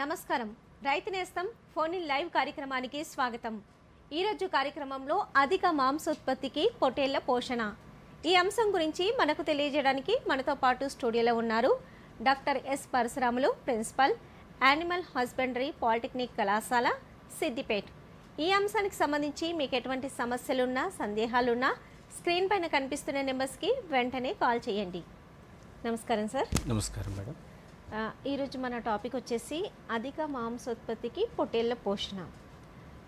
నమస్కారం. రైతు నేస్తం ఫోన్ ఇన్ లైవ్ కార్యక్రమానికి స్వాగతం. ఈరోజు కార్యక్రమంలో అధిక మాంసోత్పత్తికి పొటేళ్ళ పోషణ. ఈ అంశం గురించి మనకు తెలియజేయడానికి మనతో పాటు స్టూడియోలో ఉన్నారు doctor S Parasuramulu principal animal husbandry polytechnic కళాశాల సిద్దిపేట్. ఈ అంశానికి సంబంధించి మీకు ఎటువంటి సమస్యలున్నా సందేహాలున్నా స్క్రీన్ పైన కనిపిస్తున్న నెంబర్స్కి వెంటనే కాల్ చేయండి. నమస్కారం సార్. నమస్కారం మేడం. ఈరోజు మన టాపిక్ వచ్చేసి అధిక మాంసోత్పత్తికి పొట్టేళ్ళ పోషణ.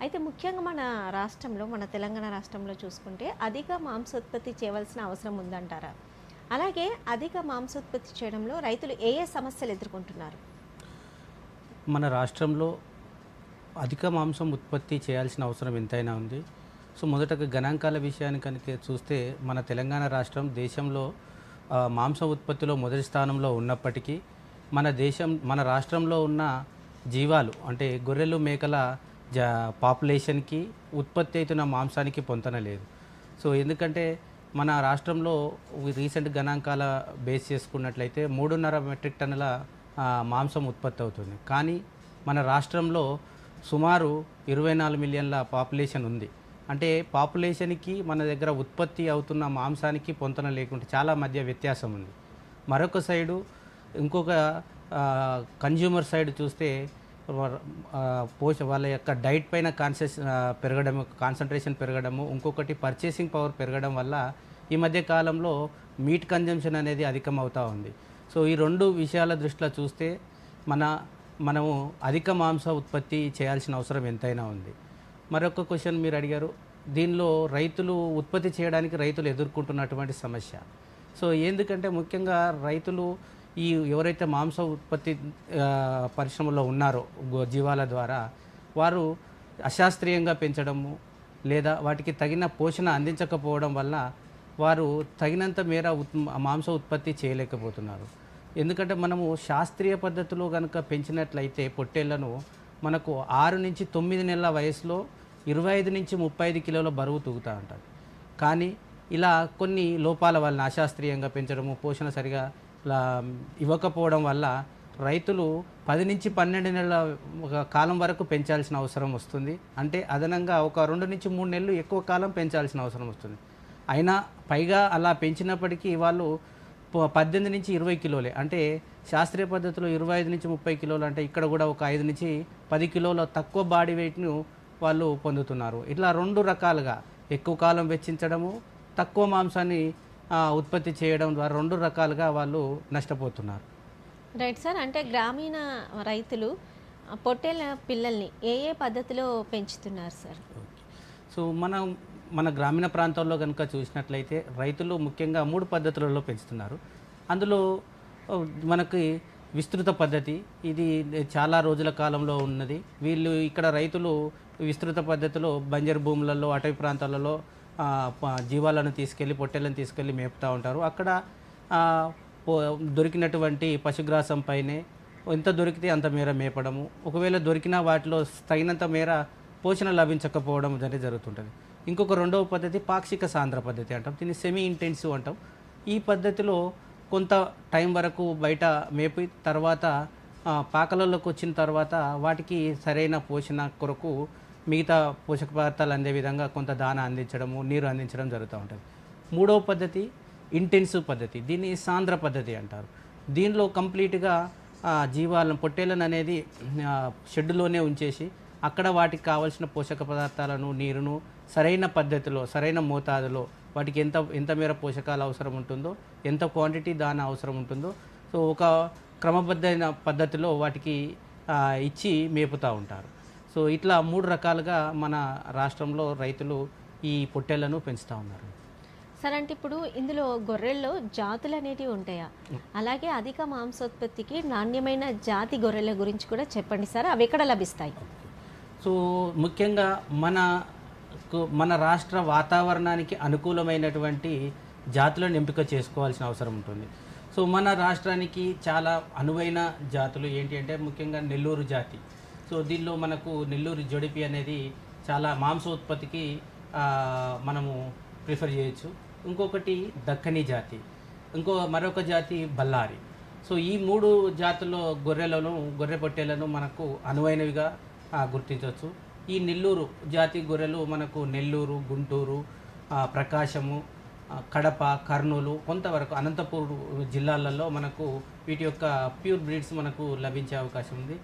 అయితే ముఖ్యంగా మన రాష్ట్రంలో మన తెలంగాణ రాష్ట్రంలో చూసుకుంటే అధిక మాంసోత్పత్తి చేయవలసిన అవసరం ఉందంటారా? అలాగే అధిక మాంసోత్పత్తి చేయడంలో రైతులు ఏ ఏ సమస్యలు ఎదుర్కొంటున్నారు? మన రాష్ట్రంలో అధిక మాంసం ఉత్పత్తి చేయాల్సిన అవసరం ఎంతైనా ఉంది. సో మొదటగా గణాంకాల విషయాన్ని కనుక చూస్తే మన తెలంగాణ రాష్ట్రం దేశంలో మాంస మాంసం ఉత్పత్తిలో మొదటి స్థానంలో ఉన్నప్పటికీ మన దేశం మన రాష్ట్రంలో ఉన్న జీవాలు అంటే గొర్రెలు మేకల జ పాపులేషన్కి ఉత్పత్తి అవుతున్న మాంసానికి పొంతన లేదు. సో ఎందుకంటే మన రాష్ట్రంలో రీసెంట్ గణాంకాల బేస్ చేసుకున్నట్లయితే మూడున్నర మెట్రిక్ టన్నుల మాంసం ఉత్పత్తి అవుతుంది. కానీ మన రాష్ట్రంలో సుమారు ఇరవై నాలుగు మిలియన్ల పాపులేషన్ ఉంది. అంటే పాపులేషన్కి మన దగ్గర ఉత్పత్తి అవుతున్న మాంసానికి పొంతన లేకుంటే చాలా మధ్య వ్యత్యాసం ఉంది. మరొక సైడు ఇంకొక కన్జ్యూమర్ సైడ్ చూస్తే పోష వాళ్ళ యొక్క డైట్ పైన కాన్సెస్ పెరగడము కాన్సన్ట్రేషన్ పెరగడము ఇంకొకటి పర్చేసింగ్ పవర్ పెరగడం వల్ల ఈ మధ్య కాలంలో మీట్ కన్జంప్షన్ అనేది అధికం అవుతూ ఉంది. సో ఈ రెండు విషయాల దృష్టిలో చూస్తే మన మనము అధిక మాంస ఉత్పత్తి చేయాల్సిన అవసరం ఎంతైనా ఉంది. మరొక క్వశ్చన్ మీరు అడిగారు దీనిలో రైతులు ఉత్పత్తి చేయడానికి రైతులు ఎదుర్కొంటున్నటువంటి సమస్య. సో ఎందుకంటే ముఖ్యంగా రైతులు ఈ ఎవరైతే మాంస ఉత్పత్తి పరిశ్రమలో ఉన్నారో జీవాల ద్వారా వారు అశాస్త్రీయంగా పెంచడము లేదా వాటికి తగిన పోషణ అందించకపోవడం వల్ల వారు తగినంత మేర ఉత్ మాంస ఉత్పత్తి చేయలేకపోతున్నారు. ఎందుకంటే మనము శాస్త్రీయ పద్ధతిలో కనుక పెంచినట్లయితే పొట్టేళ్ళను మనకు ఆరు నుంచి తొమ్మిది నెలల వయసులో ఇరవై ఐదు నుంచి ముప్పై ఐదు కిలోల బరువు తూగుతూ ఉంటుంది కానీ ఇలా కొన్ని లోపాల వలన అశాస్త్రీయంగా పెంచడము పోషణ సరిగా ఇవ్వకపోవడం వల్ల రైతులు పది నుంచి పన్నెండు నెలల ఒక కాలం వరకు పెంచాల్సిన అవసరం వస్తుంది. అంటే అదనంగా ఒక రెండు నుంచి మూడు నెలలు ఎక్కువ కాలం పెంచాల్సిన అవసరం వస్తుంది. అయినా పైగా అలా పెంచినప్పటికీ వాళ్ళు పద్దెనిమిది నుంచి ఇరవై కిలోలే. అంటే శాస్త్రీయ పద్ధతిలో ఇరవై ఐదు నుంచి ముప్పై కిలోలు అంటే ఇక్కడ కూడా ఒక ఐదు నుంచి పది కిలోల తక్కువ బాడీ వెయిట్ను వాళ్ళు పొందుతున్నారు. ఇట్లా రెండు రకాలుగా ఎక్కువ కాలం వెచ్చించడము తక్కువ మాంసాన్ని ఉత్పత్తి చేయడం ద్వారా రెండు రకాలుగా వాళ్ళు నష్టపోతున్నారు. రైట్ సార్ అంటే గ్రామీణ రైతులు ఆ, పొట్టేళ్ళ పిల్లల్ని ఏ ఏ పద్ధతిలో పెంచుతున్నారు సార్? సో మనం మన గ్రామీణ ప్రాంతాల్లో కనుక చూసినట్లయితే రైతులు ముఖ్యంగా మూడు పద్ధతులలో పెంచుతున్నారు. అందులో మనకి విస్తృత పద్ధతి ఇది చాలా రోజుల కాలంలో ఉన్నది. వీళ్ళు ఇక్కడ రైతులు విస్తృత పద్ధతిలో బంజరు భూములలో అటవీ ప్రాంతాలలో జీవాలను తీసుకెళ్ళి పొట్టెలను తీసుకెళ్ళి మేపుతూ ఉంటారు. అక్కడ దొరికినటువంటి పశుగ్రాసం పైనే ఎంత దొరికితే అంత మేర మేపడము. ఒకవేళ దొరికిన వాటిలో తగినంత మేర పోషణ లభించకపోవడం అనేది జరుగుతుంటుంది. ఇంకొక రెండవ పద్ధతి పాక్షిక సాంద్ర పద్ధతి అంటాం. దీన్ని సెమీ ఇంటెన్సివ్ అంటాం. ఈ పద్ధతిలో కొంత టైం వరకు బయట మేపి తర్వాత పాకలలోకి వచ్చిన తర్వాత వాటికి సరైన పోషణ కొరకు మిగతా పోషక పదార్థాలు అందే విధంగా కొంత దాన అందించడము నీరు అందించడం జరుగుతూ ఉంటుంది. మూడవ పద్ధతి ఇంటెన్సివ్ పద్ధతి. దీన్ని సాంద్ర పద్ధతి అంటారు. దీనిలో కంప్లీట్గా జీవాలను పొట్టేలను అనేది షెడ్లోనే షెడ్డులోనే ఉంచేసి అక్కడ వాటికి కావాల్సిన పోషక పదార్థాలను నీరును సరైన పద్ధతిలో సరైన మోతాదులో వాటికి ఎంత ఎంత మేర పోషకాలు అవసరం ఉంటుందో ఎంత క్వాంటిటీ దాన అవసరం ఉంటుందో సో ఒక క్రమబద్ధమైన పద్ధతిలో వాటికి ఇచ్చి మేపుతూ ఉంటారు. సో ఇట్లా మూడు రకాలుగా మన రాష్ట్రంలో రైతులు ఈ పొట్టేళ్ళను పెంచుతూ ఉన్నారు. సార్ అంటే ఇప్పుడు ఇందులో గొర్రెల్లో జాతులు అనేటివి ఉంటాయా? అలాగే అధిక మాంసోత్పత్తికి నాణ్యమైన జాతి గొర్రెల గురించి కూడా చెప్పండి సార్. అవి ఎక్కడ లభిస్తాయి? సో ముఖ్యంగా మన మన రాష్ట్ర వాతావరణానికి అనుకూలమైనటువంటి జాతులను ఎంపిక చేసుకోవాల్సిన అవసరం ఉంటుంది. సో మన రాష్ట్రానికి చాలా అనువైన జాతులు ఏంటి అంటే ముఖ్యంగా నెల్లూరు జాతి. సో దీనిలో మనకు నెల్లూరు జొడిపి అనేది చాలా మాంసోత్పత్తికి ఉత్పత్తికి మనము ప్రిఫర్ చేయొచ్చు. ఇంకొకటి దక్కని జాతి ఇంకో మరొక జాతి బల్లారి సో ఈ మూడు జాతుల్లో గొర్రెలను గొర్రె పొట్టేలను మనకు అనువైనవిగా గుర్తించవచ్చు. ఈ నెల్లూరు జాతి గొర్రెలు మనకు నెల్లూరు గుంటూరు ప్రకాశము కడప కర్నూలు కొంతవరకు అనంతపూర్ జిల్లాలలో మనకు వీటి యొక్క ప్యూర్ బ్రీడ్స్ మనకు లభించే అవకాశం ఉంది.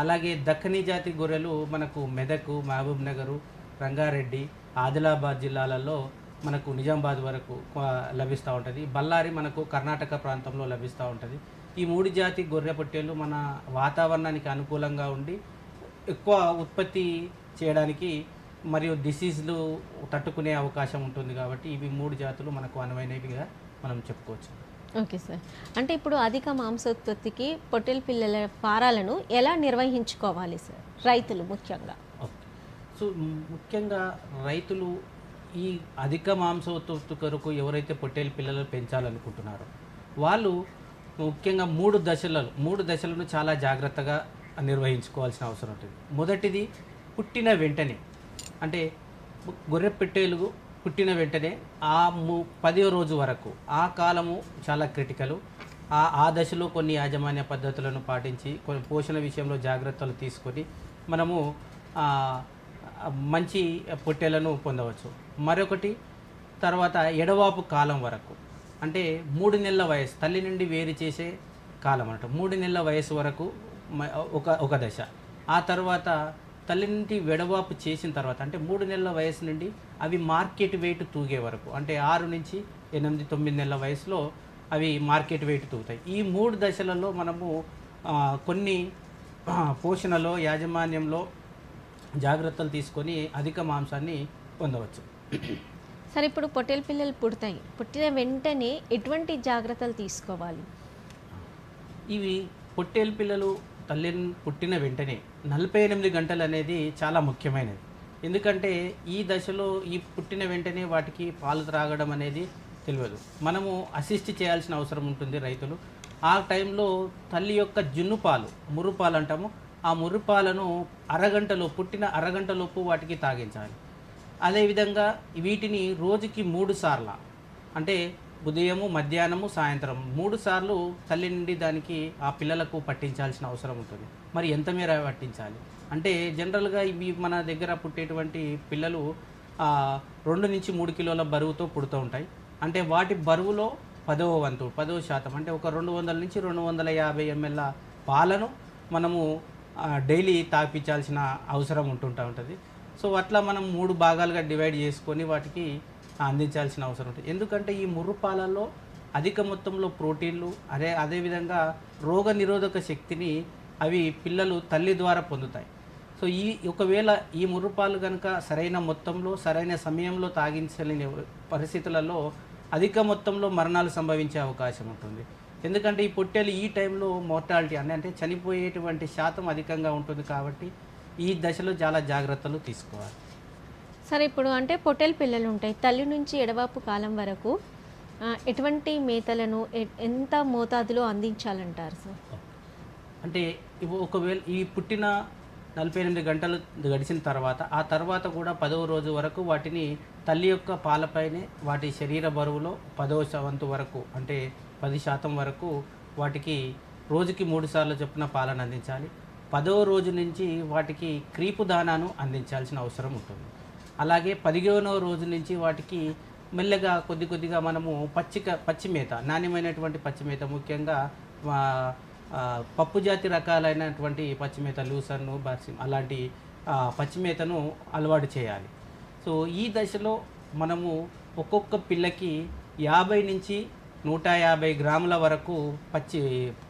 అలాగే దక్కనీ జాతి గొర్రెలు మనకు మెదక్ మహబూబ్ నగరు రంగారెడ్డి ఆదిలాబాద్ జిల్లాలలో మనకు నిజామాబాద్ వరకు లభిస్తూ ఉంటుంది. బళ్ళారి మనకు కర్ణాటక ప్రాంతంలో లభిస్తూ ఉంటుంది. ఈ మూడు జాతి గొర్రె పొట్టేలు మన వాతావరణానికి అనుకూలంగా ఉండి ఎక్కువ ఉత్పత్తి చేయడానికి మరియు డిసీజ్లు తట్టుకునే అవకాశం ఉంటుంది కాబట్టి ఇవి మూడు జాతులు మనకు అనువైనవిగా మనం చెప్పుకోవచ్చు. Okay sir. అంటే ఇప్పుడు అధిక మాంసోత్పత్తికి పొట్టెల పిల్లల ఫారాలను ఎలా నిర్వహించుకోవాలి సార్? రైతులు ముఖ్యంగా. ఓకే. సో ముఖ్యంగా రైతులు ఈ అధిక మాంసోత్పత్తి కొరకు ఎవరైతే పొట్టేలు పిల్లలు పెంచాలనుకుంటున్నారో వాళ్ళు ముఖ్యంగా మూడు దశలలో మూడు దశలను చాలా జాగ్రత్తగా నిర్వహించుకోవాల్సిన అవసరం ఉంటుంది. మొదటిది పుట్టిన వెంటనే అంటే గొర్రె పెట్టేలు పుట్టిన వెంటనే ఆ ము పదో రోజు వరకు ఆ కాలము చాలా క్రిటికల్. ఆ ఆ దశలో కొన్ని యాజమాన్య పద్ధతులను పాటించి కొన్ని పోషణ విషయంలో జాగ్రత్తలు తీసుకొని మనము మంచి పొట్టెలను పొందవచ్చు. మరొకటి తర్వాత ఎడవాపు కాలం వరకు అంటే మూడు నెలల వయసు తల్లి నుండి వేరు చేసే కాలం అనమాట మూడు నెలల వయసు వరకు ఒక ఒక దశ. ఆ తర్వాత తల్లి నుండి వెడవాపు చేసిన తర్వాత అంటే మూడు నెలల వయసు నుండి అవి మార్కెట్ వెయిట్ తూగే వరకు అంటే ఆరు నుంచి ఎనిమిది తొమ్మిది నెలల వయసులో అవి మార్కెట్ వెయిట్ తూగుతాయి. ఈ మూడు దశలలో మనము కొన్ని పోషణలో యాజమాన్యంలో జాగ్రత్తలు తీసుకొని అధిక మాంసాన్ని పొందవచ్చు. సార్ ఇప్పుడు పొట్టేల పిల్లలు పుడతాయి. పుట్టిన వెంటనే ఎటువంటి జాగ్రత్తలు తీసుకోవాలి? ఇవి పొట్టేలు పిల్లలు తల్లి పుట్టిన వెంటనే నలభై ఎనిమిది గంటలు అనేది చాలా ముఖ్యమైనది. ఎందుకంటే ఈ దశలో ఈ పుట్టిన వెంటనే వాటికి పాలు త్రాగడం అనేది తెలియదు. మనము అసిస్ట్ చేయాల్సిన అవసరం ఉంటుంది రైతులు. ఆ టైంలో తల్లి యొక్క జున్ను పాలు మురుపాలు అంటాము. ఆ మురుపాలను అరగంటలో పుట్టిన అరగంటలోపు వాటికి తాగించాలి. అదేవిధంగా వీటిని రోజుకి మూడు సార్ల అంటే ఉదయము మధ్యాహ్నము సాయంత్రం మూడు సార్లు తల్లి నుండి దానికి ఆ పిల్లలకు పట్టించాల్సిన అవసరం ఉంటుంది. మరి ఎంత మేర పట్టించాలి? అంటే జనరల్గా ఇవి మన దగ్గర పుట్టేటువంటి పిల్లలు రెండు నుంచి మూడు కిలోల బరువుతో పుడుతూ ఉంటాయి. అంటే వాటి బరువులో పదవ వంతు పదవ శాతం. అంటే ఒక రెండు వందల నుంచి రెండు వందల యాభై ఎంఎల్ పాలను మనము డైలీ తాపించాల్సిన అవసరం ఉంటుంటా ఉంటుంది. సో అట్లా మనం మూడు భాగాలుగా డివైడ్ చేసుకొని వాటికి అందించాల్సిన అవసరం ఉంటుంది. ఎందుకంటే ఈ ముర్రు పాలల్లో అధిక మొత్తంలో ప్రోటీన్లు అదే అదేవిధంగా రోగ నిరోధక శక్తిని అవి పిల్లలు తల్లి ద్వారా పొందుతాయి. సో ఈ ఒకవేళ ఈ ముర్రుపాలు కనుక సరైన మొత్తంలో సరైన సమయంలో తాగించలేని పరిస్థితులలో అధిక మొత్తంలో మరణాలు సంభవించే అవకాశం ఉంటుంది. ఎందుకంటే ఈ పొట్టేలు ఈ టైంలో మోర్టాలిటీ అని అంటే చనిపోయేటువంటి శాతం అధికంగా ఉంటుంది కాబట్టి ఈ దశలో చాలా జాగ్రత్తలు తీసుకోవాలి. సరే ఇప్పుడు అంటే పొట్టేల పిల్లలు ఉంటాయి తల్లి నుంచి ఎడవాపు కాలం వరకు ఎటువంటి మేతలను ఎంత మోతాదులో అందించాలంటారు సార్? అంటే ఒకవేళ ఈ పుట్టిన నలభై ఎనిమిది గంటలు గడిచిన తర్వాత ఆ తర్వాత కూడా పదవ రోజు వరకు వాటిని తల్లి యొక్క పాలపైనే వాటి శరీర బరువులో పదవ శ- వంతు వరకు అంటే పది శాతం వరకు వాటికి రోజుకి మూడు సార్లు చొప్పున పాలను అందించాలి. పదవ రోజు నుంచి వాటికి క్రీపు దానాను అందించాల్సిన అవసరం ఉంటుంది. అలాగే పదిహేనో రోజు నుంచి వాటికి మెల్లగా కొద్ది కొద్దిగా మనము పచ్చిక పచ్చి మేత నాణ్యమైనటువంటి పచ్చిమేత ముఖ్యంగా పప్పు జాతి రకాలైనటువంటి పచ్చి మేత లూసర్ను అలాంటి పచ్చిమేతను పచ్చి మేతను అలవాటు చేయాలి. సో ఈ దశలో మనము ఒక్కొక్క పిల్లకి యాభై నుంచి నూట యాభై గ్రాముల వరకు పచ్చి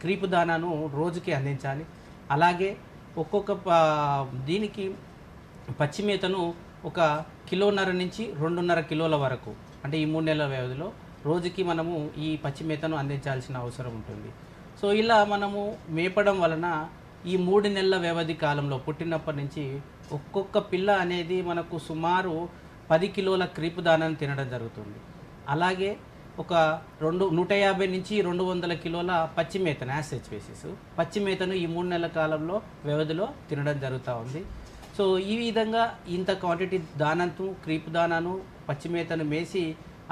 క్రీపు దానాను రోజుకి అందించాలి. అలాగే ఒక్కొక్క దీనికి పచ్చి మేతను ఒక కిలోన్నర నుంచి రెండున్నర కిలోల వరకు అంటే ఈ మూడు నెలల వ్యవధిలో రోజుకి మనము ఈ పచ్చి మేతను అందించాల్సిన అవసరం ఉంటుంది. సో ఇలా మనము మేపడం వలన ఈ మూడు నెలల వ్యవధి కాలంలో పుట్టినప్పటి నుంచి ఒక్కొక్క పిల్ల అనేది మనకు సుమారు పది కిలోల క్రీపు దానాన్ని తినడం జరుగుతుంది. అలాగే ఒక రెండు నూట యాభై నుంచి రెండు వందల కిలోల పచ్చి మేతను యాసెచ్ బేసిస్ పచ్చి మేతను ఈ మూడు నెలల కాలంలో వ్యవధిలో తినడం జరుగుతూ ఉంది. సో ఈ విధంగా ఇంత క్వాంటిటీ దానంతో క్రీపు దానాను పచ్చిమేతను మేసి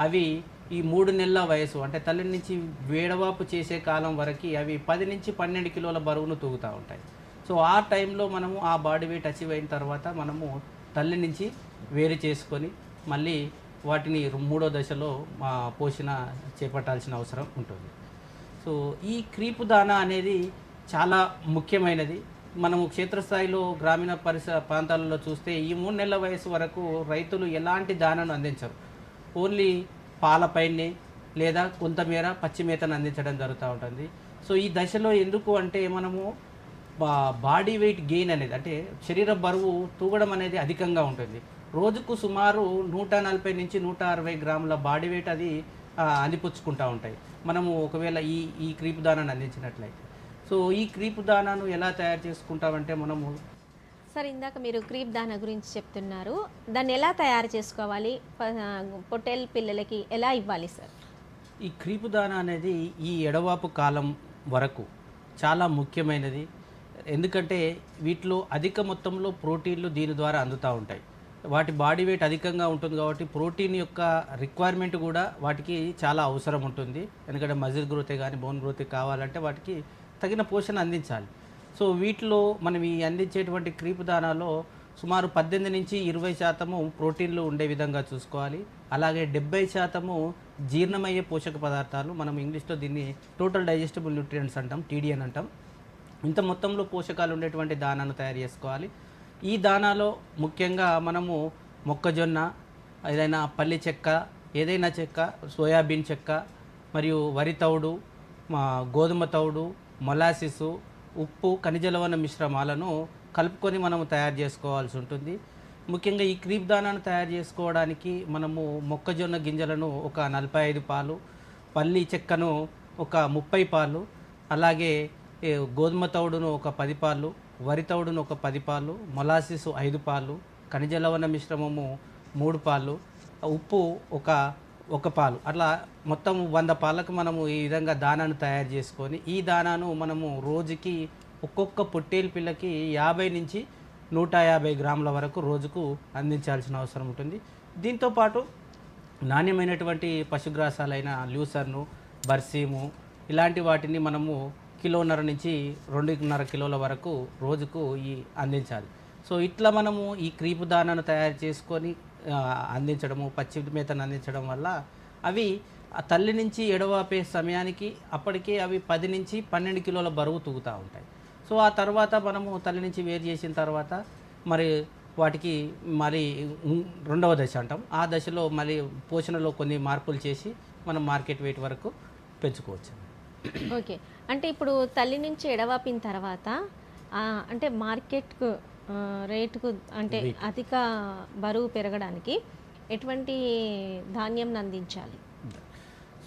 అవి ఈ మూడు నెలల వయసు అంటే తల్లి నుంచి వేడవాపు చేసే కాలం వరకు అవి పది నుంచి పన్నెండు కిలోల బరువును తూగుతూ ఉంటాయి. సో ఆ టైంలో మనము ఆ బాడీ వెయిట్ అచీవ్ అయిన తర్వాత మనము తల్లి నుంచి వేరు చేసుకొని మళ్ళీ వాటిని మూడో దశలో మా పోషణ చేపట్టాల్సిన అవసరం ఉంటుంది. సో ఈ క్రీపు దానా అనేది చాలా ముఖ్యమైనది. మనము క్షేత్రస్థాయిలో గ్రామీణ పరిసర ప్రాంతాలలో చూస్తే ఈ మూడు నెలల వయసు వరకు రైతులు ఎలాంటి దానాను అందించరు. ఓన్లీ పాలపైనే లేదా కొంతమేర పచ్చి మేతను అందించడం జరుగుతూ ఉంటుంది. సో ఈ దశలో ఎందుకు అంటే మనము బా బాడీ వెయిట్ గెయిన్ అనేది అంటే శరీర బరువు తూగడం అనేది అధికంగా ఉంటుంది. రోజుకు సుమారు నూట నలభై నుంచి నూట అరవై గ్రాముల బాడీ వెయిట్ అది అందిపుచ్చుకుంటూ ఉంటాయి. మనము ఒకవేళ ఈ ఈ క్రీపు దానాన్ని అందించినట్లయితే. సో ఈ క్రీపు దానాను ఎలా తయారు చేసుకుంటామంటే మనము సార్ ఇందాక మీరు క్రీప్ దానా గురించి చెప్తున్నారు. దాన్ని ఎలా తయారు చేసుకోవాలి? ప- పొట్టేల్ పిల్లలకి ఎలా ఇవ్వాలి సార్? ఈ క్రీపు దాన అనేది ఈ ఎడవాపు కాలం వరకు చాలా ముఖ్యమైనది. ఎందుకంటే వీటిలో అధిక మొత్తంలో ప్రోటీన్లు దీని ద్వారా అందుతూ ఉంటాయి. వాటి బాడీ వెయిట్ అధికంగా ఉంటుంది కాబట్టి ప్రోటీన్ యొక్క రిక్వైర్మెంట్ కూడా వాటికి చాలా అవసరం ఉంటుంది. ఎందుకంటే మజిల్ గ్రోతే కానీ బోన్ గ్రోతే కావాలంటే వాటికి తగిన పోషణ అందించాలి. సో వీటిలో మనం ఈ అందించేటువంటి క్రీపు దానాలో సుమారు పద్దెనిమిది నుంచి ఇరవై శాతము ప్రోటీన్లు ఉండే విధంగా చూసుకోవాలి. అలాగే డెబ్బై శాతము జీర్ణమయ్యే పోషక పదార్థాలు మనం ఇంగ్లీష్లో దీన్ని టోటల్ డైజెస్టబుల్ న్యూట్రియంట్స్ అంటాం టీడీఎన్ అంటాం. ఇంత మొత్తంలో పోషకాలు ఉండేటువంటి దానాను తయారు చేసుకోవాలి. ఈ దానాలో ముఖ్యంగా మనము మొక్కజొన్న ఏదైనా పల్లి చెక్క ఏదైనా చెక్క సోయాబీన్ చెక్క మరియు వరి తౌడు గోధుమ తౌడు మొలాసిస్ ఉప్పు ఖనిజ లవణ మిశ్రమాలను కలుపుకొని మనము తయారు చేసుకోవాల్సి ఉంటుంది. ముఖ్యంగా ఈ క్రీప్ దానాను తయారు చేసుకోవడానికి మనము మొక్కజొన్న గింజలను ఒక నలభై ఐదు పాలు పల్లి చెక్కను ఒక ముప్పై పాలు అలాగే గోధుమ తౌడును ఒక పది పాలు వరి తౌడును ఒక పది పాలు మొలాసిస్ ఐదు పాలు ఖనిజ లవణ మిశ్రమము మూడు పాలు ఉప్పు ఒక ఒక పాలు. అట్లా మొత్తం వంద పాలకు మనము ఈ విధంగా దానాను తయారు చేసుకొని ఈ దానాను మనము రోజుకి ఒక్కొక్క పొట్టేలు పిల్లకి యాభై నుంచి నూట యాభై గ్రాముల వరకు రోజుకు అందించాల్సిన అవసరం ఉంటుంది. దీంతోపాటు నాణ్యమైనటువంటి పశుగ్రాసాలైన ల్యూసర్ను బర్సీము ఇలాంటి వాటిని మనము కిలోన్నర నుంచి రెండున్నర కిలోల వరకు రోజుకు ఈ అందించాలి. సో ఇట్లా మనము ఈ క్రీపు దానాను తయారు చేసుకొని అందించడము పచ్చి మేతను అందించడం వల్ల అవి ఆ తల్లి నుంచి ఎడవాపే సమయానికి అప్పటికే అవి పది నుంచి పన్నెండు కిలోల బరువు తూగుతూ ఉంటాయి. సో ఆ తర్వాత మనము తల్లి నుంచి వేరు చేసిన తర్వాత మరి వాటికి మరి రెండవ దశ అంటాం. ఆ దశలో మళ్ళీ పోషణలో కొన్ని మార్పులు చేసి మనం మార్కెట్ వెయిట్ వరకు పెంచుకోవచ్చు. ఓకే. అంటే ఇప్పుడు తల్లి నుంచి ఎడవాపిన తర్వాత అంటే మార్కెట్కు రేటుకు అంటే అధిక బరువు పెరగడానికి ఎటువంటి ధాన్యం అందించాలి?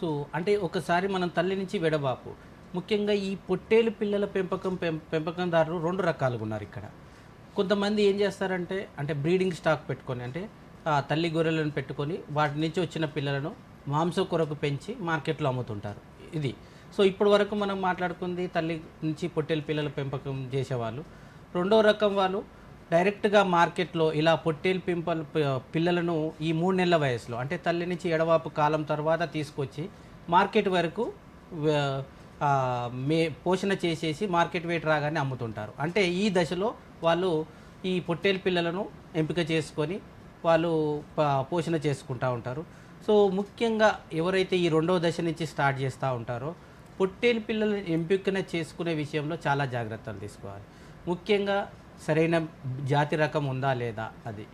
సో అంటే ఒకసారి మనం తల్లి నుంచి వెడబాపు. ముఖ్యంగా ఈ పొట్టేలు పిల్లల పెంపకం పెం- పెంపకందారులు రెండు రకాలుగా ఉన్నారు ఇక్కడ. కొంతమంది ఏం చేస్తారంటే అంటే బ్రీడింగ్ స్టాక్ పెట్టుకొని అంటే తల్లి గొర్రెలను పెట్టుకొని వాటి నుంచి వచ్చిన పిల్లలను మాంసం కొరకు పెంచి మార్కెట్లో అమ్ముతుంటారు. ఇది. సో ఇప్పటి వరకు మనం మాట్లాడుకుంది తల్లి నుంచి పొట్టేలు పిల్లల పెంపకం చేసేవాళ్ళు. రెండో రకం వాళ్ళు డైరెక్ట్గా మార్కెట్లో ఇలా పొట్టేలు పింపల్ పిల్లలను ఈ మూడు నెలల వయసులో అంటే తల్లి నుంచి ఎడవాపు కాలం తర్వాత తీసుకొచ్చి మార్కెట్ వరకు మే పోషణ చేసేసి మార్కెట్ వెయిట్ రాగానే అమ్ముతుంటారు. అంటే ఈ దశలో వాళ్ళు ఈ పొట్టేలు పిల్లలను ఎంపిక చేసుకొని వాళ్ళు పోషణ చేసుకుంటూ ఉంటారు. సో ముఖ్యంగా ఎవరైతే ఈ రెండవ దశ నుంచి స్టార్ట్ చేస్తూ ఉంటారో పొట్టేలు పిల్లలను ఎంపికన చేసుకునే విషయంలో చాలా జాగ్రత్తలు తీసుకోవాలి. ముఖ్యంగా సరైన జాతి రకం ఉందా లేదా అది.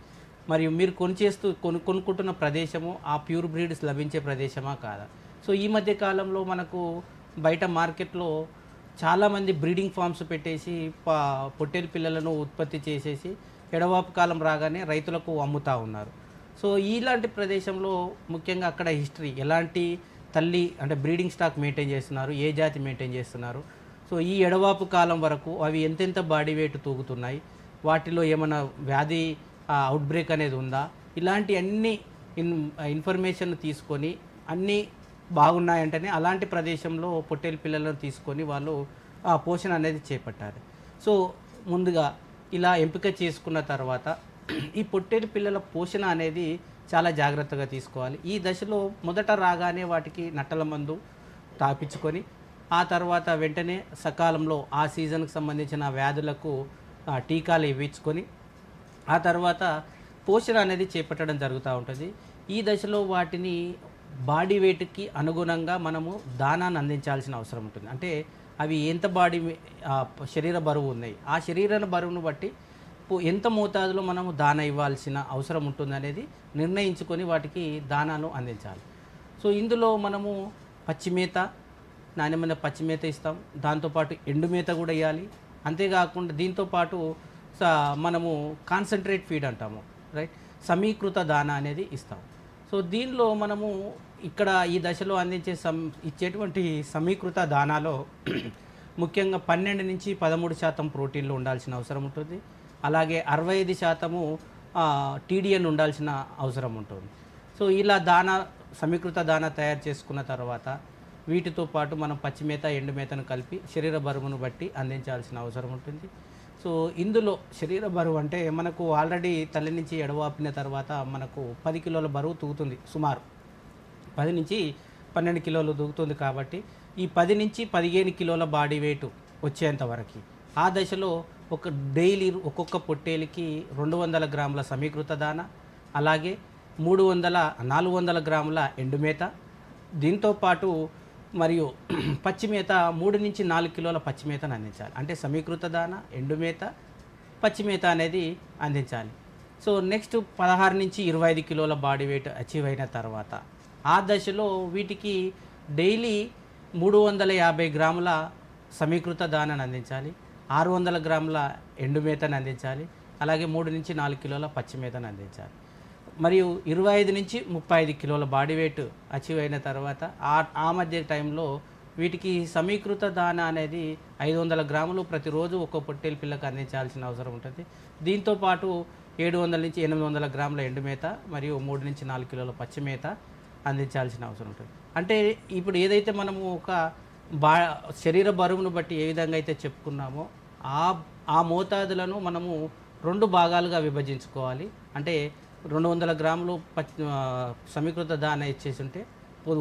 మరియు మీరు కొని చేస్తూ కొను కొనుక్కుంటున్న ప్రదేశము ఆ ప్యూర్ బ్రీడ్స్ లభించే ప్రదేశమా కాదా? సో ఈ మధ్య కాలంలో మనకు బయట మార్కెట్లో చాలామంది బ్రీడింగ్ ఫార్మ్స్ పెట్టేసి పా పొట్టేలు పిల్లలను ఉత్పత్తి చేసేసి ఎడవాపు కాలం రాగానే రైతులకు అమ్ముతూ ఉన్నారు. సో ఇలాంటి ప్రదేశంలో ముఖ్యంగా అక్కడ హిస్టరీ ఎలాంటి తల్లి అంటే బ్రీడింగ్ స్టాక్ మెయింటైన్ చేస్తున్నారు ఏ జాతి మెయింటైన్ చేస్తున్నారు సో ఈ ఎడవాపు కాలం వరకు అవి ఎంతెంత బాడీ వెయిట్ తూగుతున్నాయి? వాటిలో ఏమైనా వ్యాధి అవుట్బ్రేక్ అనేది ఉందా? ఇలాంటి అన్ని ఇన్ ఇన్ఫర్మేషన్ తీసుకొని అన్నీ బాగున్నాయంటేనే అలాంటి ప్రదేశంలో పొట్టేలు పిల్లలను తీసుకొని వాళ్ళు ఆ పోషణ అనేది చేపట్టారు. సో ముందుగా ఇలా ఎంపిక చేసుకున్న తర్వాత ఈ పొట్టేలు పిల్లల పోషణ అనేది చాలా జాగ్రత్తగా తీసుకోవాలి. ఈ దశలో మొదట రాగానే వాటికి నట్టల మందు తాపించుకొని ఆ తర్వాత వెంటనే సకాలంలో ఆ సీజన్కి సంబంధించిన వ్యాధులకు టీకాలు ఇవ్వించుకొని ఆ తర్వాత పోషణ అనేది చేపట్టడం జరుగుతూ ఉంటుంది. ఈ దశలో వాటిని బాడీ వెయిట్కి అనుగుణంగా మనము దానాన్ని అందించాల్సిన అవసరం ఉంటుంది. అంటే అవి ఎంత బాడీ శరీర బరువు ఉన్నాయి. ఆ శరీర బరువును బట్టి ఎంత మోతాదులో మనము దాన ఇవ్వాల్సిన అవసరం ఉంటుంది అనేది నిర్ణయించుకొని వాటికి దానాను అందించాలి. సో ఇందులో మనము పచ్చిమేత నాణ్యమైన పచ్చిమేత ఇస్తాం. దాంతోపాటు ఎండుమేత కూడా ఇవ్వాలి అంతేకాకుండా దీంతోపాటు స- మనము కాన్సన్ట్రేట్ ఫీడ్ అంటాము. రైట్? సమీకృత దాన అనేది ఇస్తాం. సో దీనిలో మనము ఇక్కడ ఈ దశలో అందించే సం ఇచ్చేటువంటి సమీకృత దానాలో ముఖ్యంగా పన్నెండు నుంచి పదమూడు శాతం ప్రోటీన్లు ఉండాల్సిన అవసరం ఉంటుంది. అలాగే అరవై ఐదు శాతము టీడీఎన్ ఉండాల్సిన అవసరం ఉంటుంది. సో ఇలా దాన సమీకృత దాన తయారు చేసుకున్న తర్వాత వీటితో పాటు మనం పచ్చిమేత ఎండుమేతను కలిపి శరీర బరువును బట్టి అందించాల్సిన అవసరం ఉంటుంది. సో ఇందులో శరీర బరువు అంటే మనకు ఆల్రెడీ తల్లి నుంచి ఎడవాపిన తర్వాత మనకు పది కిలోల బరువు తూగుతుంది సుమారు. పది నుంచి పన్నెండు కిలోలు దూకుతుంది కాబట్టి ఈ పది నుంచి పదిహేను కిలోల బాడీ వెయిట్ వచ్చేంత వరకు. ఆ దశలో ఒక డైలీ ఒక్కొక్క పొట్టేలికి రెండు వందల గ్రాముల సమీకృత దాన అలాగే మూడు వందల నాలుగు వందల గ్రాముల ఎండుమేత. దీంతో పాటు మరియు పచ్చిమేత మూడు నుంచి నాలుగు కిలోల పచ్చిమేతను అందించాలి. అంటే సమీకృత దాన ఎండుమేత పచ్చిమేత అనేది అందించాలి. సో నెక్స్ట్ పదహారు నుంచి ఇరవై ఐదు కిలోల బాడీ వెయిట్ అచీవ్ అయిన తర్వాత ఆ దశలో వీటికి డైలీ మూడు వందల యాభై గ్రాముల సమీకృత దానాన్ని అందించాలి. ఆరు వందల గ్రాముల ఎండుమేతను అందించాలి. అలాగే మూడు నుంచి నాలుగు కిలోల పచ్చిమేతను అందించాలి. మరియు ఇరవై ఐదు నుంచి ముప్పై ఐదు కిలోల బాడీ వెయిట్ అచీవ్ అయిన తర్వాత ఆ ఆ మధ్య టైంలో వీటికి సమీకృత దాన అనేది ఐదు వందల గ్రాములు ప్రతిరోజు ఒక్కో పొట్టేలు పిల్లకు అందించాల్సిన అవసరం ఉంటుంది. దీంతో పాటు ఏడు వందల నుంచి ఎనిమిది వందల గ్రాముల ఎండుమేత మరియు మూడు నుంచి నాలుగు కిలోల పచ్చిమేత అందించాల్సిన అవసరం ఉంటుంది. అంటే ఇప్పుడు ఏదైతే మనము ఒక బా శరీర బరువును బట్టి ఏ విధంగా అయితే చెప్పుకున్నామో ఆ ఆ మోతాదులను మనము రెండు భాగాలుగా విభజించుకోవాలి. అంటే రెండు వందల గ్రాములు సమీకృత దాన ఇచ్చేసి ఉంటే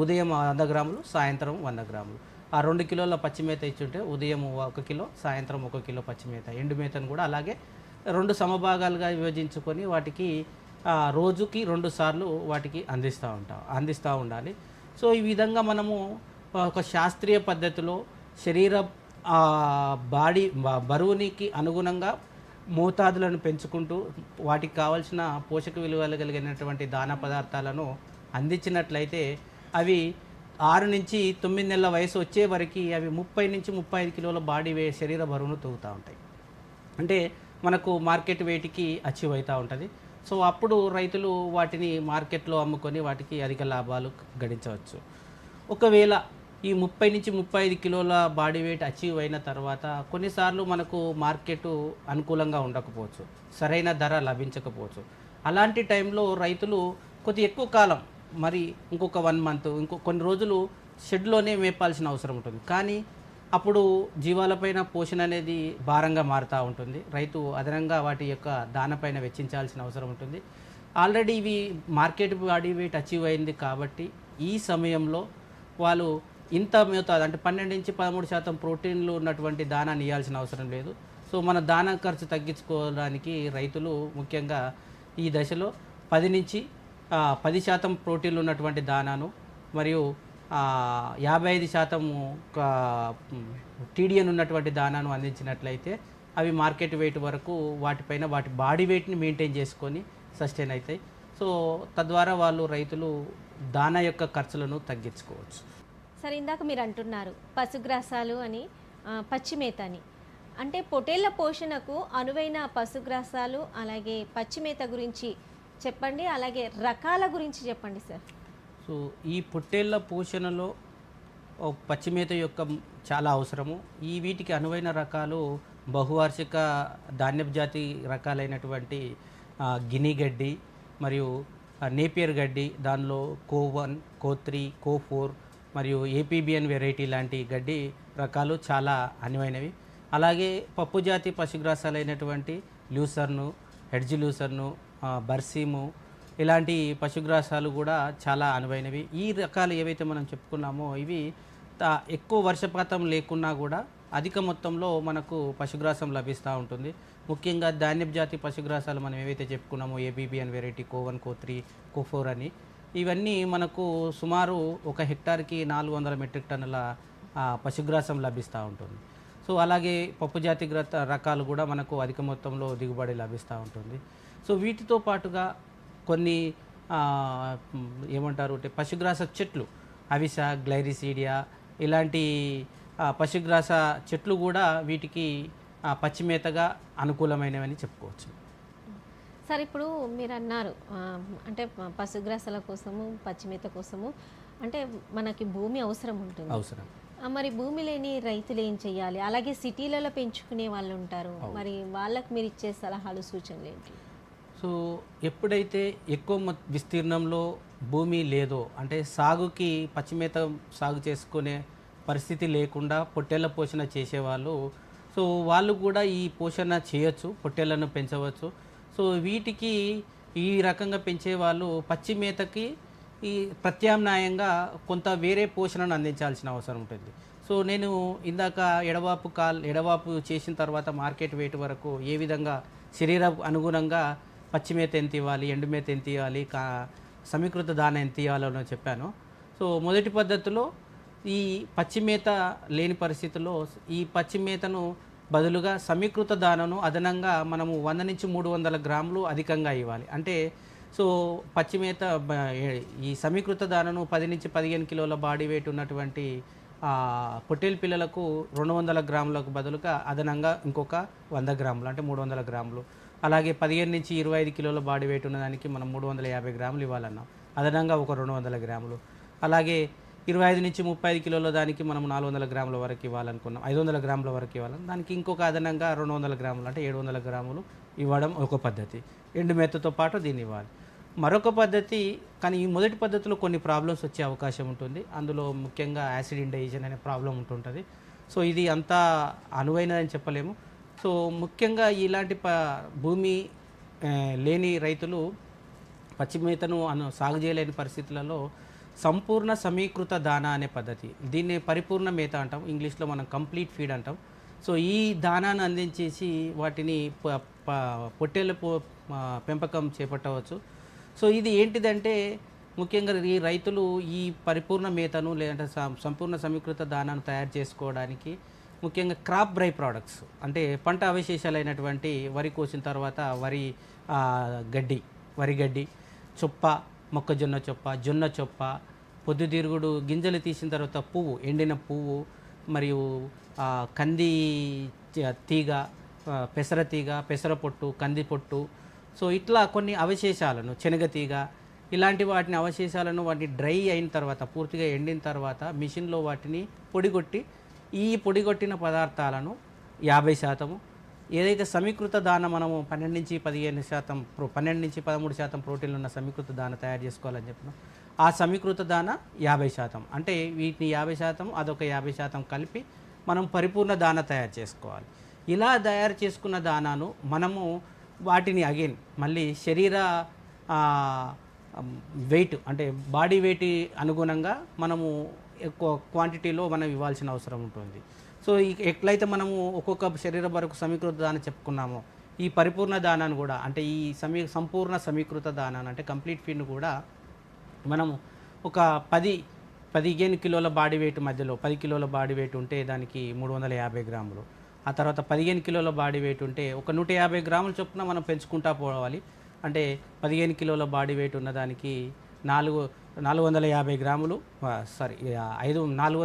ఉదయం వంద గ్రాములు సాయంత్రం వంద గ్రాములు. ఆ రెండు కిలోల పచ్చిమేత ఇచ్చుంటే ఉదయం ఒక కిలో సాయంత్రం ఒక కిలో పచ్చిమేత. ఎండుమేతను కూడా అలాగే రెండు సమభాగాలుగా విభజించుకొని వాటికి రోజుకి రెండు సార్లు వాటికి అందిస్తూ ఉంటాం అందిస్తూ ఉండాలి. సో ఈ విధంగా మనము ఒక శాస్త్రీయ పద్ధతిలో శరీర బాడీ బరువునికి అనుగుణంగా మోతాదులను పెంచుకుంటూ వాటికి కావాల్సిన పోషక విలువలు కలిగినటువంటి దానా పదార్థాలను అందించినట్లయితే అవి ఆరు నుంచి తొమ్మిది నెలల వయసు వచ్చే వరకు అవి ముప్పై నుంచి ముప్పై ఐదు కిలోల బాడీ వే శరీర బరువును తూగుతూ ఉంటాయి. అంటే మనకు మార్కెట్ వెయిట్కి అచీవ్ అవుతూ ఉంటుంది. సో అప్పుడు రైతులు వాటిని మార్కెట్లో అమ్ముకొని వాటికి అధిక లాభాలు గడించవచ్చు. ఒకవేళ ఈ ముప్పై నుంచి ముప్పై ఐదు కిలోల బాడీ వెయిట్ అచీవ్ అయిన తర్వాత కొన్నిసార్లు మనకు మార్కెట్ అనుకూలంగా ఉండకపోవచ్చు. సరైన ధర లభించకపోవచ్చు. అలాంటి టైంలో రైతులు కొద్ది ఎక్కువ కాలం మరి ఇంకొక వన్ మంత్ ఇంకో కొన్ని రోజులు షెడ్లోనే మేపాల్సిన అవసరం ఉంటుంది. కానీ అప్పుడు జీవాలపైన పోషణ అనేది భారంగా మారుతూ ఉంటుంది. రైతు అదనంగా వాటి యొక్క దానపైన వెచ్చించాల్సిన అవసరం ఉంటుంది. ఆల్రెడీ ఇవి మార్కెట్ బాడీ వెయిట్ అచీవ్ అయింది కాబట్టి ఈ సమయంలో వాళ్ళు ఇంత మోతాదు అంటే పన్నెండు నుంచి పదమూడు శాతం ప్రోటీన్లు ఉన్నటువంటి దానాన్ని ఇవ్వాల్సిన అవసరం లేదు. సో మన దానా ఖర్చు తగ్గించుకోవడానికి రైతులు ముఖ్యంగా ఈ దశలో పది నుంచి పది శాతం ప్రోటీన్లు ఉన్నటువంటి దానాను మరియు యాభై ఐదు శాతము టీడీఎన్ ఉన్నటువంటి దానాను అందించినట్లయితే అవి మార్కెట్ వెయిట్ వరకు వాటిపైన వాటి బాడీ వెయిట్ని మెయింటైన్ చేసుకొని సస్టైన్ అవుతాయి. సో తద్వారా వాళ్ళు రైతులు దానా యొక్క ఖర్చులను తగ్గించుకోవచ్చు. సరే ఇందాక మీరు అంటున్నారు పశుగ్రాసాలు అని పచ్చిమేత అని. అంటే పొటేళ్ళ పోషణకు అనువైన పశుగ్రాసాలు అలాగే పచ్చిమేత గురించి చెప్పండి అలాగే రకాల గురించి చెప్పండి సార్. సో ఈ పొట్టేళ్ళ పోషణలో పచ్చిమేత యొక్క చాలా అవసరము. ఈ వీటికి అనువైన రకాలు బహువార్షిక ధాన్యపు జాతి రకాలైనటువంటి ఆ, గిని గడ్డి మరియు నేపియర్ గడ్డి దానిలో Co one Co three Co four మరియు ఏపీబిఎన్ వెరైటీ లాంటి గడ్డి రకాలు చాలా అనువైనవి. అలాగే పప్పు జాతి పశుగ్రాసాలైనటువంటి లూసర్ను హెడ్జ్ లూసర్ను బర్సీము ఇలాంటి పశుగ్రాసాలు కూడా చాలా అనువైనవి. ఈ రకాలు ఏవైతే మనం చెప్పుకున్నామో ఇవి ఎక్కువ వర్షపాతం లేకున్నా కూడా అధిక మొత్తంలో మనకు పశుగ్రాసం లభిస్తూ ఉంటుంది. ముఖ్యంగా ధాన్యపు జాతి పశుగ్రాసాలు మనం ఏవైతే చెప్పుకున్నామో ఏబీబీ అని variety co one co three co four అని. ఇవన్నీ మనకు సుమారు ఒక హెక్టార్కి నాలుగు వందల మెట్రిక్ టన్నుల పశుగ్రాసం లభిస్తూ ఉంటుంది. సో అలాగే పప్పు జాతి రకాలు కూడా మనకు అధిక మొత్తంలో దిగుబడి లభిస్తూ ఉంటుంది. సో వీటితో పాటుగా కొన్ని ఏమంటారు అంటే పశుగ్రాస చెట్లు అవిస గ్లైరిసీడియా ఇలాంటి పశుగ్రాస చెట్లు కూడా వీటికి పచ్చిమేతగా అనుకూలమైనవని చెప్పుకోవచ్చు. సార్ ఇప్పుడు మీరు అన్నారు అంటే పశుగ్రాసాల కోసము పచ్చిమేత కోసము అంటే మనకి భూమి అవసరం ఉంటుంది. అవసరం. మరి భూమి లేని రైతులు ఏం చేయాలి అలాగే సిటీలలో పెంచుకునే వాళ్ళు ఉంటారు. మరి వాళ్ళకి మీరు ఇచ్చే సలహాలు సూచనలు ఏంటి? సో ఎప్పుడైతే ఎక్కువ విస్తీర్ణంలో భూమి లేదో అంటే సాగుకి పచ్చిమేత సాగు చేసుకునే పరిస్థితి లేకుండా పొట్టేళ్ళ పోషణ చేసేవాళ్ళు సో వాళ్ళు కూడా ఈ పోషణ చేయొచ్చు పొట్టేళ్ళను పెంచవచ్చు. సో వీటికి ఈ రకంగా పెంచే వాళ్ళు పచ్చి మేతకి ఈ ప్రత్యామ్నాయంగా కొంత వేరే పోషణను అందించాల్సిన అవసరం ఉంటుంది. సో నేను ఇందాక ఎడవాపు కాల్ ఎడవాపు చేసిన తర్వాత మార్కెట్ వెయిట్ వరకు ఏ విధంగా శరీర అనుగుణంగా పచ్చిమేత ఎంత ఇవ్వాలి ఎండుమేత ఎంత ఇవ్వాలి కా సమీకృత దాన ఎంత ఇవ్వాలో చెప్పాను. సో మొదటి పద్ధతిలో ఈ పచ్చిమేత లేని పరిస్థితుల్లో ఈ పచ్చిమేతను బదులుగా సమీకృత దానను అదనంగా మనము వంద నుంచి మూడు వందల గ్రాములు అధికంగా ఇవ్వాలి. అంటే సో పచ్చిమేత ఈ సమీకృత దానను పది నుంచి పదిహేను కిలోల బాడీ వెయిట్ ఉన్నటువంటి ఆ, పొట్టేలు పిల్లలకు రెండు వందల గ్రాములకు బదులుగా అదనంగా ఇంకొక వంద గ్రాములు అంటే మూడు వందల గ్రాములు. అలాగే పదిహేను నుంచి ఇరవై ఐదు కిలోల బాడీ వెయిట్ ఉన్నదానికి మనం మూడు వందల యాభై గ్రాములు ఇవ్వాలన్నాం. అదనంగా ఒక రెండు వందల గ్రాములు. అలాగే ఇరవై ఐదు నుంచి ముప్పై ఐదు కిలోల దానికి మనం నాలుగు వందల గ్రాముల వరకు ఇవ్వాలనుకున్నాం. ఐదు వందల గ్రాముల వరకు ఇవ్వాలి దానికి ఇంకొక అదనంగా రెండు వందల గ్రాములు అంటే ఏడు వందల గ్రాములు ఇవ్వడం ఒక పద్ధతి. ఎండు మెత్తతో పాటు దీన్ని ఇవ్వాలి. మరొక పద్ధతి కానీ ఈ మొదటి పద్ధతిలో కొన్ని ప్రాబ్లమ్స్ వచ్చే అవకాశం ఉంటుంది. అందులో ముఖ్యంగా యాసిడ్ ఇండైజన్ అనే ప్రాబ్లం ఉంటుంటుంది. సో ఇది అంత అనువైనదని చెప్పలేము. సో ముఖ్యంగా ఇలాంటి ప భూమి లేని రైతులు పచ్చిమేతను అను సాగు చేయలేని పరిస్థితులలో సంపూర్ణ సమీకృత దానా అనే పద్ధతి. దీన్ని పరిపూర్ణ మేత అంటాం. ఇంగ్లీష్లో మనం కంప్లీట్ ఫీడ్ అంటాం. సో ఈ దానాన్ని అందించేసి వాటిని ప- పొట్టేళ్ళ పెంపకం చేపట్టవచ్చు. సో ఇది ఏంటిదంటే ముఖ్యంగా ఈ రైతులు ఈ పరిపూర్ణ మేతను లేదంటే సంపూర్ణ సమీకృత దానాను తయారు చేసుకోవడానికి ముఖ్యంగా క్రాప్ బ్రై ప్రోడక్ట్స్ అంటే పంట అవశేషాలైనటువంటి వరి కోసిన తర్వాత వరి గడ్డి వరి గడ్డి చుప్ప మొక్కజొన్న చొప్ప జొన్న చొప్ప పొద్దుతిరుగుడు గింజలు తీసిన తర్వాత పువ్వు ఎండిన పువ్వు మరియు కంది తీగ పెసర తీగ పెసర పొట్టు కంది పొట్టు. సో ఇట్లా కొన్ని అవశేషాలను శనగ తీగ ఇలాంటి వాటిని అవశేషాలను వాటిని డ్రై అయిన తర్వాత పూర్తిగా ఎండిన తర్వాత మిషన్లో వాటిని పొడిగొట్టి ఈ పొడిగొట్టిన పదార్థాలను యాభై శాతము ఏదైతే సమీకృత దాన మనము పన్నెండు నుంచి పదిహేను శాతం ప్రో పన్నెండు నుంచి పదమూడు శాతం ప్రోటీన్లు ఉన్న సమీకృత దాన తయారు చేసుకోవాలని చెప్పిన ఆ సమీకృత దాన యాభై శాతం. అంటే వీటిని యాభై శాతం అదొక యాభై శాతం కలిపి మనం పరిపూర్ణ దాన తయారు చేసుకోవాలి. ఇలా తయారు చేసుకున్న దానాను మనము వాటిని అగైన్ మళ్ళీ శరీర వెయిట్ అంటే బాడీ వెయిట్ అనుగుణంగా మనము ఎక్కువ క్వాంటిటీలో మనం ఇవ్వాల్సిన అవసరం ఉంటుంది. సో ఈ- ఎట్లయితే మనము ఒక్కొక్క శరీర వరకు సమీకృత దానం చెప్పుకున్నామో ఈ పరిపూర్ణ దానాన్ని కూడా అంటే ఈ సమీ సంపూర్ణ సమీకృత దానాన్ని అంటే కంప్లీట్ ఫీడ్ను కూడా మనము ఒక పది పదిహేను కిలోల బాడీ వెయిట్ మధ్యలో పది కిలోల బాడీ వెయిట్ ఉంటే దానికి మూడు వందల యాభై గ్రాములు. ఆ తర్వాత పదిహేను కిలోల బాడీ వెయిట్ ఉంటే ఒక నూట యాభై గ్రాముల చొప్పున మనం పెంచుకుంటా పోవాలి. అంటే పదిహేను కిలోల బాడీ వెయిట్ ఉన్నదానికి నాలుగు నాలుగు వందల యాభై గ్రాములు సారీ ఐదు నాలుగు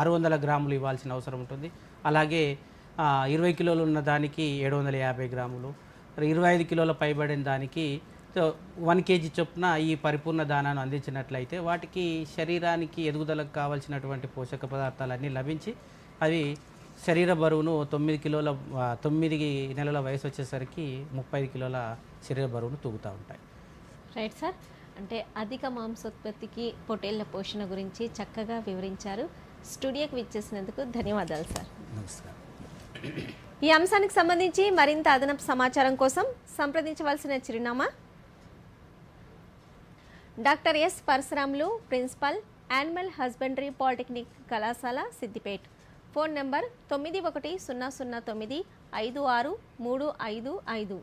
ఆరు వందల గ్రాములు ఇవ్వాల్సిన అవసరం ఉంటుంది. అలాగే ఇరవై కిలోలు ఉన్న దానికి ఏడు వందల యాభై గ్రాములు ఇరవై ఐదు కిలోల పైబడిన దానికి వన్ కేజీ చొప్పున ఈ పరిపూర్ణ దానాన్ని అందించినట్లయితే వాటికి శరీరానికి ఎదుగుదలకు కావాల్సినటువంటి పోషక పదార్థాలన్నీ లభించి అవి శరీర బరువును తొమ్మిది కిలోల తొమ్మిది నెలల వయసు వచ్చేసరికి ముప్పై కిలోల శరీర బరువును తూగుతూ ఉంటాయి. Right sir. అంటే అధిక మాంసోత్పత్తికి పొటేళ్ళ పోషణ గురించి చక్కగా వివరించారు. స్టూడియోకి విచ్చేసినందుకు ధన్యవాదాలు సార్. నమస్కారం. ఈ అంశానికి సంబంధించి మరింత అదనపు సమాచారం కోసం సంప్రదించవలసిన చిరునామా doctor S Parasuramulu principal animal husbandry polytechnic కళాశాల సిద్దిపేట్. ఫోన్ నెంబర్ తొమ్మిది ఒకటి సున్నా సున్నా తొమ్మిది ఐదు ఆరు మూడు ఐదు ఐదు.